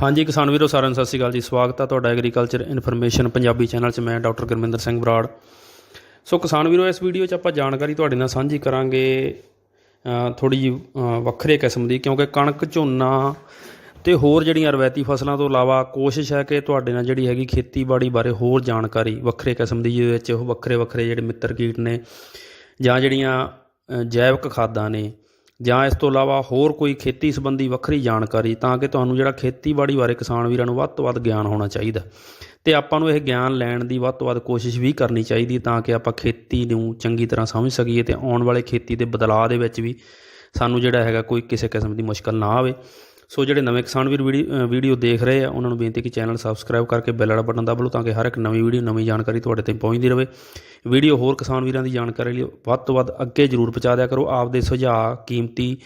ਹਾਂਜੀ, ਕਿਸਾਨ ਵੀਰੋ, ਸਾਰਿਆਂ ਨੂੰ ਸਤਿ ਸ਼੍ਰੀ ਅਕਾਲ ਜੀ। ਸਵਾਗਤ ਹੈ ਤੁਹਾਡਾ ਐਗਰੀਕਲਚਰ ਇਨਫੋਰਮੇਸ਼ਨ ਪੰਜਾਬੀ ਚੈਨਲ 'ਚ। ਮੈਂ ਡਾਕਟਰ ਗੁਰਮਿੰਦਰ ਸਿੰਘ ਬਰਾੜ। ਸੋ ਕਿਸਾਨ ਵੀਰੋ, ਇਸ ਵੀਡੀਓ 'ਚ ਆਪਾਂ ਜਾਣਕਾਰੀ ਤੁਹਾਡੇ ਨਾਲ ਸਾਂਝੀ ਕਰਾਂਗੇ ਥੋੜੀ ਜਿਹੀ ਵੱਖਰੇ ਕਿਸਮ ਦੀ, ਕਿਉਂਕਿ ਕਣਕ, ਝੋਨਾ ਤੇ ਹੋਰ ਜਿਹੜੀਆਂ ਰਵਾਇਤੀ ਫਸਲਾਂ ਤੋਂ ਇਲਾਵਾ ਕੋਸ਼ਿਸ਼ ਹੈ ਕਿ ਤੁਹਾਡੇ ਨਾਲ ਜਿਹੜੀ ਹੈਗੀ ਖੇਤੀਬਾੜੀ ਬਾਰੇ ਹੋਰ ਜਾਣਕਾਰੀ, ਵੱਖਰੇ ਕਿਸਮ ਦੀ, ਜਿਹਦੇ ਵਿੱਚ ਉਹ ਵੱਖਰੇ ਵੱਖਰੇ ਜਿਹੜੇ ਮਿੱਤਰ ਕੀਟ ਨੇ ਜਾਂ ਜਿਹੜੀਆਂ ਜੈਵਿਕ ਖਾਦਾਂ ਨੇ ਜਾਂ ਇਸ ਤੋਂ ਇਲਾਵਾ ਹੋਰ ਕੋਈ ਖੇਤੀ ਸੰਬੰਧੀ ਵੱਖਰੀ ਜਾਣਕਾਰੀ, ਤਾਂ ਕਿ ਤੁਹਾਨੂੰ ਜਿਹੜਾ ਖੇਤੀਬਾੜੀ ਬਾਰੇ ਕਿਸਾਨ ਵੀਰਾਂ ਨੂੰ ਵੱਧ ਤੋਂ ਵੱਧ ਗਿਆਨ ਹੋਣਾ ਚਾਹੀਦਾ। ਤੇ ਆਪਾਂ ਨੂੰ ਇਹ ਗਿਆਨ ਲੈਣ ਦੀ ਵੱਧ ਤੋਂ ਵੱਧ ਕੋਸ਼ਿਸ਼ ਵੀ ਕਰਨੀ ਚਾਹੀਦੀ, ਤਾਂ ਕਿ ਆਪਾਂ ਖੇਤੀ ਨੂੰ ਚੰਗੀ ਤਰ੍ਹਾਂ ਸਮਝ ਸਕੀਏ ਤੇ ਆਉਣ ਵਾਲੇ ਖੇਤੀ ਦੇ ਬਦਲਾਅ ਦੇ ਵਿੱਚ ਵੀ ਸਾਨੂੰ ਜਿਹੜਾ ਹੈਗਾ ਕੋਈ ਕਿਸੇ ਕਿਸਮ ਦੀ ਮੁਸ਼ਕਲ ਨਾ ਆਵੇ। ਸੋ ਜਿਹੜੇ ਨਵੇਂ ਕਿਸਾਨ ਵੀਰ ਵੀਡੀ- ਵੀਡੀਓ ਦੇਖ ਰਹੇ ਆ, ਉਹਨਾਂ ਨੂੰ ਬੇਨਤੀ ਕਿ ਚੈਨਲ ਸਬਸਕ੍ਰਾਈਬ ਕਰਕੇ ਬੈਲ ਵਾਲਾ ਬਟਨ ਦਬਾ ਲਓ, ਤਾਂ ਕਿ ਹਰ ਇੱਕ ਨਵੀਂ ਵੀਡੀਓ, ਨਵੀਂ ਜਾਣਕਾਰੀ ਤੁਹਾਡੇ ਤੇ ਪਹੁੰਚਦੀ ਰਹੇ। ਵੀਡੀਓ ਹੋਰ ਕਿਸਾਨ ਵੀਰਾਂ ਦੀ ਜਾਣਕਾਰੀ ਲਈ ਵੱਧ ਤੋਂ ਵੱਧ ਅੱਗੇ ਜਰੂਰ ਪਹੁੰਚਾ ਦਿਆ ਕਰੋ। ਆਪਦੇ ਸੁਝਾਅ, ਕੀਮਤੀ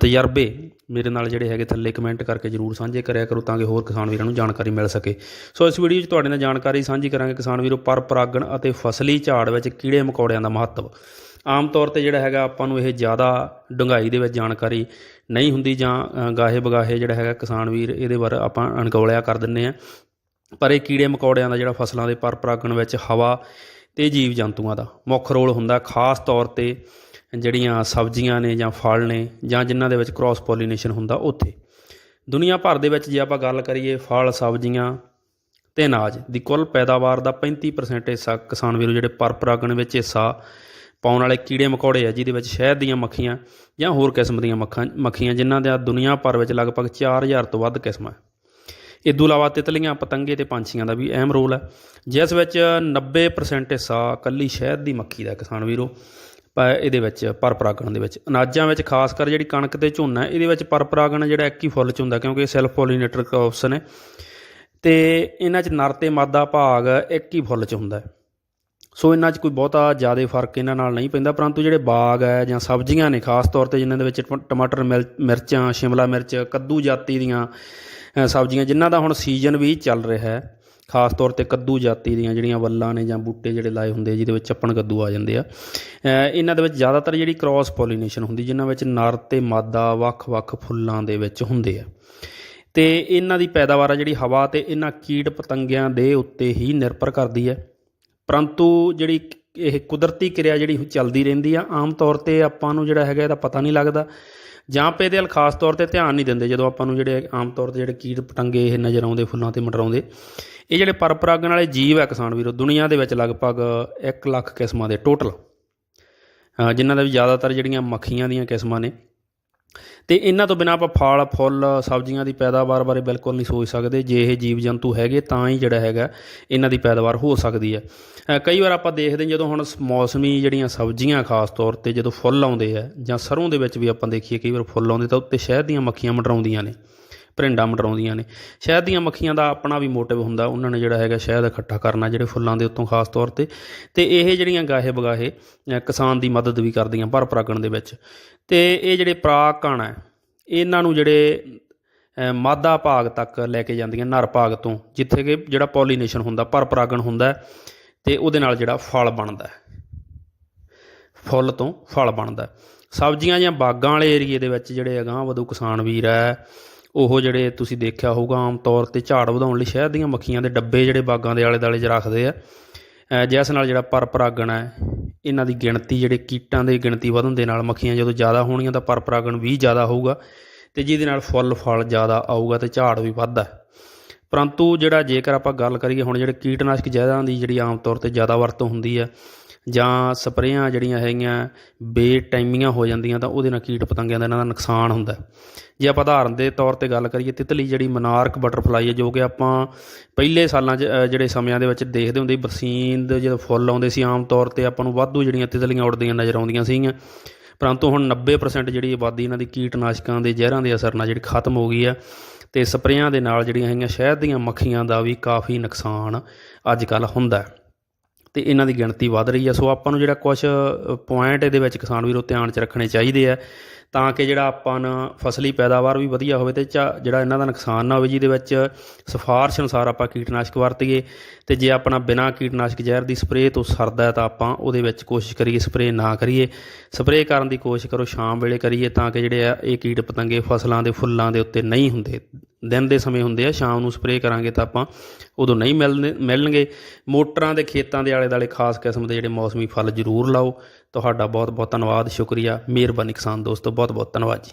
ਤਜਰਬੇ ਮੇਰੇ ਨਾਲ ਜਿਹੜੇ ਹੈਗੇ ਥੱਲੇ ਕਮੈਂਟ ਕਰਕੇ ਜਰੂਰ ਸਾਂਝੇ ਕਰਿਆ ਕਰੋ ਤਾਂ ਕਿ ਹੋਰ ਕਿਸਾਨ ਵੀਰਾਂ ਨੂੰ ਜਾਣਕਾਰੀ ਮਿਲ ਸਕੇ। ਸੋ ਇਸ ਵੀਡੀਓ 'ਚ ਤੁਹਾਡੇ ਨਾਲ ਜਾਣਕਾਰੀ ਸਾਂਝੀ ਕਰਾਂਗੇ ਕਿਸਾਨ ਵੀਰੋ ਪਰ ਪਰਾਗਣ ਅਤੇ ਫਸਲੀ ਝਾੜ ਵਿੱਚ ਕੀੜੇ ਮਕੌੜਿਆਂ ਦਾ ਮਹੱਤਵ। ਆਮ ਤੌਰ ਤੇ ਜਿਹੜਾ ਹੈਗਾ ਆਪਾਂ ਨੂੰ ਇਹ ਜ਼ਿਆਦਾ ਡੂੰਘਾਈ ਦੇ ਵਿੱਚ ਜਾਣਕਾਰੀ ਨਹੀਂ ਹੁੰਦੀ ਜਾਂ ਗਾਹੇ ਬਗਾਹੇ ਜਿਹੜਾ ਹੈਗਾ ਕਿਸਾਨ ਵੀਰ ਇਹਦੇ ਬਾਰੇ ਆਪਾਂ ਅਣਗੌਲਿਆ ਕਰ ਦਿੰਨੇ ਆ ਪਰ ਇਹ ਕੀੜੇ ਮਕੌੜਿਆਂ ਦਾ ਜਿਹੜਾ ਫਸਲਾਂ ਦੇ ਪਰ ਪਰਾਗਣ ਵਿੱਚ ਹਵਾ ਇਹ ਜੀਵ ਜੰਤੂਆਂ ਦਾ ਮੁੱਖ ਰੋਲ ਹੁੰਦਾ ਖਾਸ ਤੌਰ ਤੇ ਜਿਹੜੀਆਂ ਸਬਜ਼ੀਆਂ ਨੇ ਜਾਂ ਫਲ ਨੇ ਜਾਂ ਜਿਨ੍ਹਾਂ ਦੇ ਵਿੱਚ ਕ੍ਰਾਸ ਪੋਲੀਨੇਸ਼ਨ ਹੁੰਦਾ ਉੱਥੇ। ਦੁਨੀਆ ਭਰ ਦੇ ਵਿੱਚ ਜੇ ਆਪਾਂ ਗੱਲ ਕਰੀਏ ਫਲ, ਸਬਜ਼ੀਆਂ ਤੇ ਅਨਾਜ ਦੀ ਕੁੱਲ ਪੈਦਾਵਾਰ ਦਾ 35% ਹਿੱਸਾ ਕਿਸਾਨ ਵੀਰੋ ਜਿਹੜੇ ਪਰਪਰਾਗਣ ਵਿੱਚ ਹਿੱਸਾ ਪਾਉਣ ਵਾਲੇ ਕੀੜੇ ਮਕੌੜੇ ਆ, ਜਿਹਦੇ ਵਿੱਚ ਸ਼ਹਿਦ ਦੀਆਂ ਮੱਖੀਆਂ ਜਾਂ ਹੋਰ ਕਿਸਮ ਦੀਆਂ ਮੱਖਾਂ ਮੱਖੀਆਂ ਜਿਨ੍ਹਾਂ ਦਾ ਦੁਨੀਆ ਭਰ ਵਿੱਚ ਲਗਭਗ 4000 ਤੋਂ ਵੱਧ ਕਿਸਮਾਂ ਇਸ ਤੋਂ ਇਲਾਵਾ ਤਿਤਲੀਆਂ ਪਤੰਗੇ ਤੇ ਪੰਛੀਆਂ ਦਾ ਵੀ ਅਹਿਮ ਰੋਲ ਹੈ। ਜਿਸ ਵਿੱਚ 90% ਹਿੱਸਾ ਕੱਲੀ ਸ਼ਹਿਦ ਦੀ ਮੱਖੀ ਦਾ ਕਿਸਾਨ ਵੀਰੋ। ਪ- ਇਹਦੇ ਵਿੱਚ ਪਰਪਰਾਗਣ ਦੇ ਵਿੱਚ। ਅਨਾਜਾਂ ਵਿੱਚ ਖਾਸ ਕਰ ਜਿਹੜੀ ਕਣਕ ਤੇ ਝੋਨਾ ਇਹਦੇ ਵਿੱਚ ਪਰਪਰਾਗਣ ਜਿਹੜਾ ਇੱਕ ਹੀ ਫੁੱਲ ਚ ਹੁੰਦਾ ਕਿਉਂਕਿ ਇਹ ਸੈਲਫ ਪੋਲੀਨੇਟਰ ਕ੍ਰੌਪਸ ਨੇ ਤੇ ਇਹਨਾਂ 'ਚ ਨਰ ਤੇ ਮਾਦਾ ਭਾਗ ਇੱਕ ਹੀ ਫੁੱਲ 'ਚ ਹੁੰਦਾ ਸੋ ਇਹਨਾਂ 'ਚ ਕੋਈ ਬਹੁਤਾ ਜ਼ਿਆਦਾ ਫ਼ਰਕ ਇਹਨਾਂ ਨਾਲ ਨਹੀਂ ਪੈਂਦਾ, ਪਰੰਤੂ ਜਿਹੜੇ ਬਾਗ ਹੈ ਜਾਂ ਸਬਜ਼ੀਆਂ ਨੇ, ਖਾਸ ਤੌਰ ਤੇ ਜਿਨ੍ਹਾਂ ਦੇ ਵਿੱਚ ਟਮਾਟਰ, ਮਿਲ- ਮਿਰਚਾਂ, ਸ਼ਿਮਲਾ ਮਿਰਚ, ਕੱਦੂ ਜਾਤੀ ਦੀਆਂ ਸਬਜ਼ੀਆਂ, ਜਿਨ੍ਹਾਂ ਦਾ ਹੁਣ ਸੀਜ਼ਨ ਵੀ ਚੱਲ ਰਿਹਾ ਹੈ, ਖਾਸ ਤੌਰ ਤੇ ਕੱਦੂ ਜਾਤੀ ਦੀਆਂ ਜਿਹੜੀਆਂ ਵੱਲਾਂ ਨੇ ਜਾਂ ਬੂਟੇ ਜਿਹੜੇ ਲਾਏ ਹੁੰਦੇ ਜਿਹਦੇ ਵਿੱਚ ਚੱਪਣ ਕੱਦੂ ਆ ਜਾਂਦੇ ਆ। ਇਹਨਾਂ ਦੇ ਵਿੱਚ ਜ਼ਿਆਦਾਤਰ ਜਿਹੜੀ ਕ੍ਰਾਸ ਪੋਲੀਨੇਸ਼ਨ ਹੁੰਦੀ, ਜਿਨ੍ਹਾਂ ਵਿੱਚ ਨਰ ਤੇ ਮਾਦਾ ਵੱਖ-ਵੱਖ ਫੁੱਲਾਂ ਦੇ ਵਿੱਚ ਹੁੰਦੇ ਆ। ਤੇ ਇਹਨਾਂ ਦੀ ਪੈਦਾਵਾਰ ਆ ਜਿਹੜੀ ਹਵਾ ਤੇ ਇਹਨਾਂ ਕੀਟ ਪਤੰਗਿਆਂ ਦੇ ਉੱਤੇ ਹੀ ਨਿਰਭਰ ਕਰਦੀ ਹੈ। ਪਰੰਤੂ ਜਿਹੜੀ ਇਹ ਕੁਦਰਤੀ ਕਿਰਿਆ ਜਿਹੜੀ ਚੱਲਦੀ ਰਹਿੰਦੀ ਆ, ਆਮ ਤੌਰ ਤੇ ਆਪਾਂ ਨੂੰ ਜਿਹੜਾ ਹੈਗਾ, ਇਹਦਾ ਪਤਾ ਨਹੀਂ ਲੱਗਦਾ। ਜਾਂ ਪੇ ਦੇ ਵੱਲ ਖਾਸ ਤੌਰ ਤੇ ਧਿਆਨ ਨਹੀਂ ਦਿੰਦੇ, ਜਦੋਂ ਆਪਾਂ ਨੂੰ ਜਿਹੜੇ ਆਮ ਤੌਰ ਤੇ ਜਿਹੜੇ ਕੀੜ ਪਟੰਗੇ ਇਹ ਨਜ਼ਰ ਆਉਂਦੇ, ਫੁੱਲਾਂ ਤੇ ਮਟਰਾਉਂਦੇ, ਇਹ ਜਿਹੜੇ ਪਰਪਰਾਗਣ ਵਾਲੇ ਜੀਵ ਹੈ ਕਿਸਾਨ ਵੀਰੋ, ਦੁਨੀਆ ਦੇ ਵਿੱਚ ਲਗਭਗ 1 ਲੱਖ ਕਿਸਮਾਂ ਦੇ ਟੋਟਲ ਜਿਨ੍ਹਾਂ ਦਾ ਵੀ ਜ਼ਿਆਦਾਤਰ ਜਿਹੜੀਆਂ ਮੱਖੀਆਂ ਦੀਆਂ ਕਿਸਮਾਂ ਨੇ ਤੇ ਇਹਨਾਂ ਤੋਂ ਬਿਨਾਂ ਆਪਾਂ ਫਲ, ਫੁੱਲ, ਸਬਜ਼ੀਆਂ ਦੀ ਪੈਦਾਵਾਰ ਬਾਰੇ ਬਿਲਕੁਲ ਨਹੀਂ ਸੋਚ ਸਕਦੇ। ਜੇ ਇਹ ਜੀਵ ਜੰਤੂ ਹੈਗੇ, ਤਾਂ ਹੀ ਜਿਹੜਾ ਹੈਗਾ, ਇਹਨਾਂ ਦੀ ਪੈਦਾਵਾਰ ਹੋ ਸਕਦੀ ਹੈ। ਕਈ ਵਾਰ ਆਪਾਂ ਦੇਖਦੇ ਜਦੋਂ ਹੁਣ ਸ- ਮੌਸਮੀ ਜਿਹੜੀਆਂ ਸਬਜ਼ੀਆਂ ਖਾਸ ਤੌਰ ਤੇ ਜਦੋਂ ਫੁੱਲ ਆਉਂਦੇ ਆ ਜਾਂ ਸਰੋਂ ਦੇ ਵਿੱਚ ਵੀ ਆਪਾਂ ਦੇਖੀਏ, ਕਈ ਵਾਰ ਫੁੱਲ ਆਉਂਦੇ ਤਾਂ ਉੱਤੇ ਸ਼ਹਿਦ ਦੀਆਂ ਮੱਖੀਆਂ ਮੰਡਰਾਉਂਦੀਆਂ ਨੇ। ਭਰਿੰਡਾਂ ਮਟਰਾਉਂਦੀਆਂ ਨੇ। ਸ਼ਹਿਦ ਦੀਆਂ ਮੱਖੀਆਂ ਦਾ ਆਪਣਾ ਵੀ ਮੋਟਿਵ ਹੁੰਦਾ। ਉਹਨਾਂ ਨੇ ਜਿਹੜਾ ਹੈਗਾ ਸ਼ਹਿਦ ਇਕੱਠਾ ਕਰਨਾ ਜਿਹੜੇ ਫੁੱਲਾਂ ਦੇ ਉੱਤੋਂ ਖਾਸ ਤੌਰ ਤੇ। ਤੇ ਇਹ ਜਿਹੜੀਆਂ ਗਾਹੇ ਬਗਾਹੇ ਕਿਸਾਨ ਦੀ ਮਦਦ ਵੀ ਕਰਦੀਆਂ ਪਰ ਪਰਾਗਣ ਦੇ ਵਿੱਚ। ਤੇ ਇਹ ਜਿਹੜੇ ਪਰਾਗਕਣ ਹੈ ਇਹਨਾਂ ਨੂੰ ਜਿਹੜੇ ਅ, ਮਾਦਾ ਭਾਗ ਤੱਕ ਲੈ ਕੇ ਜਾਂਦੀਆਂ ਨਰ ਭਾਗ ਤੋਂ ਜਿੱਥੇ ਕਿ ਜਿਹੜਾ ਪੋਲੀਨੇਸ਼ਨ ਹੁੰਦਾ ਪਰ ਪਰਾਗਣ ਹੁੰਦਾ ਹੈ। ਤੇ ਉਹਦੇ ਨਾਲ ਜਿਹੜਾ ਫਲ ਬਣਦਾ ਫੁੱਲ ਤੋਂ ਫਲ ਬਣਦਾ ਸਬਜ਼ੀਆਂ ਜਾਂ ਬਾਗਾਂ ਵਾਲੇ ਏਰੀਏ ਦੇ ਵਿੱਚ ਜਿਹੜੇ ਅਗਾਂਹ ਵਧੂ ਕਿਸਾਨ ਵੀਰ ਹੈ ਉਹ ਜਿਹੜੇ ਤੁਸੀਂ ਦੇਖਿਆ ਹੋਊਗਾ, ਆਮ ਤੌਰ ਤੇ ਝਾੜ ਵਧਾਉਣ ਲਈ ਸ਼ਹਿਦ ਦੀਆਂ ਮੱਖੀਆਂ ਦੇ ਡੱਬੇ ਜਿਹੜੇ ਬਾਗਾਂ ਦੇ ਆਲੇ ਦੁਆਲੇ 'ਚ ਰੱਖਦੇ ਆ। ਜਿਸ ਨਾਲ ਜਿਹੜਾ ਪਰਪਰਾਗਣ ਹੈ, ਇਹਨਾਂ ਦੀ ਗਿਣਤੀ ਜਿਹੜੇ ਕੀਟਾਂ ਦੀ ਗਿਣਤੀ ਵਧਣ ਦੇ ਨਾਲ ਮੱਖੀਆਂ ਜਦੋਂ ਜ਼ਿਆਦਾ ਹੋਣਗੀਆਂ ਤਾਂ ਪਰਪਰਾਗਣ ਵੀ ਜ਼ਿਆਦਾ ਹੋਊਗਾ ਤੇ ਜਿਹਦੇ ਨਾਲ ਫੁੱਲ ਫਲ ਜ਼ਿਆਦਾ ਆਊਗਾ ਤੇ ਝਾੜ ਵੀ ਵੱਧਦਾ ਪਰੰਤੂ ਜਿਹੜਾ ਜੇਕਰ ਆਪਾਂ ਗੱਲ ਕਰੀਏ ਹੁਣ ਜਿਹੜੇ ਕੀਟਨਾਸ਼ਕ ਜ਼ਹਿਰਾਂ ਦੀ ਜਿਹੜੀ ਆਮ ਤੌਰ ਤੇ ਜ਼ਿਆਦਾ ਵਰਤੋਂ ਹੁੰਦੀ ਹੈ ਜਾਂ ਸਪਰੇਆਂ ਜਿਹੜੀਆਂ ਹੈਗੀਆਂ ਬੇਟਾਈਮੀਆਂ ਹੋ ਜਾਂਦੀਆਂ ਤਾਂ ਉਹਦੇ ਨਾਲ ਕੀਟ ਪਤੰਗਿਆਂ ਦਾ ਇਹਨਾਂ ਦਾ ਨੁਕਸਾਨ ਹੁੰਦਾ ਜੇ ਆਪਾਂ ਉਦਾਹਰਨ ਦੇ ਤੌਰ ਤੇ ਗੱਲ ਕਰੀਏ ਤਿਤਲੀ ਜਿਹੜੀ ਮਨਾਰਕ ਬਟਰਫਲਾਈ ਹੈ ਜੋ ਕਿ ਆਪਾਂ ਪਹਿਲੇ ਸਾਲਾਂ 'ਚ ਜਿਹੜੇ ਸਮਿਆਂ ਦੇ ਵਿੱਚ ਦੇਖਦੇ ਹੁੰਦੇ ਸੀ, ਬਰਸੀਨ ਦੇ ਜਦੋਂ ਫੁੱਲ ਆਉਂਦੇ ਸੀ ਆਮ ਤੌਰ ਤੇ ਆਪਾਂ ਨੂੰ ਵਾਧੂ ਜਿਹੜੀਆਂ ਤਿਤਲੀਆਂ ਉੱਡਦੀਆਂ ਨਜ਼ਰ ਆਉਂਦੀਆਂ ਸੀਗੀਆਂ। ਪਰੰਤੂ ਹੁਣ 90% ਜਿਹੜੀ ਆਬਾਦੀ ਇਹਨਾਂ ਦੀ ਕੀਟਨਾਸ਼ਕਾਂ ਦੇ ਜ਼ਹਿਰਾਂ ਦੇ ਅਸਰ ਨਾਲ ਜਿਹੜੀ ਖਤਮ ਹੋ ਗਈ ਆ ਤੇ ਸਪਰੇਆਂ ਦੇ ਨਾਲ ਜਿਹੜੀਆਂ ਹੈਗੀਆਂ ਸ਼ਹਿਦ ਦੀਆਂ ਮੱਖੀਆਂ ਦਾ ਵੀ ਕਾਫੀ ਨੁਕਸਾਨ ਅੱਜ ਕੱਲ ਹੁੰਦਾ ਹੈ। ਤੇ ਇਹਨਾਂ ਦੀ ਗਿਣਤੀ ਵੱਧ ਰਹੀ ਹੈ ਸੋ ਆਪਾਂ ਨੂੰ ਜਿਹੜਾ ਕੁਝ ਪੁਆਇੰਟ ਇਹਦੇ ਵਿੱਚ ਕਿਸਾਨ ਵੀਰੋ ਧਿਆਨ 'ਚ ਰੱਖਣੇ ਚਾਹੀਦੇ ਆ, ਤਾਂ ਕਿ ਜਿਹੜਾ ਆਪਾਂ ਨੂੰ ਫਸਲੀ ਪੈਦਾਵਾਰ ਵੀ ਵਧੀਆ ਹੋਵੇ ਤੇ ਚਾ- ਜਿਹੜਾ ਇਹਨਾਂ ਦਾ ਨੁਕਸਾਨ ਨਾ ਹੋਵੇ, ਜਿਹਦੇ ਵਿੱਚ ਸਿਫਾਰਸ਼ ਅਨੁਸਾਰ ਆਪਾਂ ਕੀਟਨਾਸ਼ਕ ਵਰਤੀਏ। ਤੇ ਜੇ ਆਪਣਾ ਬਿਨਾਂ ਕੀਟਨਾਸ਼ਕ ਜ਼ਹਿਰ ਦੀ ਸਪਰੇਅ ਤੋਂ ਸਰਦਾ ਹੈ ਤਾਂ ਆਪਾਂ ਉਹਦੇ ਵਿੱਚ ਕੋਸ਼ਿਸ਼ ਕਰੀਏ, ਸਪਰੇਅ ਨਾ ਕਰੀਏ। ਸਪਰੇਅ ਕਰਨ ਦੀ ਕੋਸ਼ਿਸ਼ ਕਰੋ, ਸ਼ਾਮ ਵੇਲੇ ਕਰੀਏ ਤਾਂ ਕਿ ਜਿਹੜੇ ਆ, ਇਹ ਕੀਟ ਪਤੰਗੇ ਫਸਲਾਂ ਦੇ ਫੁੱਲਾਂ ਦੇ ਉੱਤੇ ਨਹੀਂ ਹੁੰਦੇ। ਦਿਨ ਦੇ ਸਮੇਂ ਹੁੰਦੇ ਆ, ਸ਼ਾਮ ਨੂੰ ਸਪਰੇਅ ਕਰਾਂਗੇ ਤਾਂ ਆਪਾਂ ਉਦੋਂ ਨਹੀਂ ਮਿਲਣੇ, ਮਿਲਣਗੇ। ਮੋਟਰਾਂ ਦੇ ਖੇਤਾਂ ਦੇ ਆਲੇ ਦੁਆਲੇ ਖਾਸ ਕਿਸਮ ਦੇ ਜਿਹੜੇ ਮੌਸਮੀ ਫਲ ਜ਼ਰੂਰ ਲਾਓ। ਤੁਹਾਡਾ ਬਹੁਤ ਬਹੁਤ ਧੰਨਵਾਦ, ਸ਼ੁਕਰੀਆ। ਮਿਹਰਬਾਨੀ ਕਿਸਾਨ ਦੋਸਤੋ ਬਹੁਤ ਬਹੁਤ ਧੰਨਵਾਦ ਜੀ।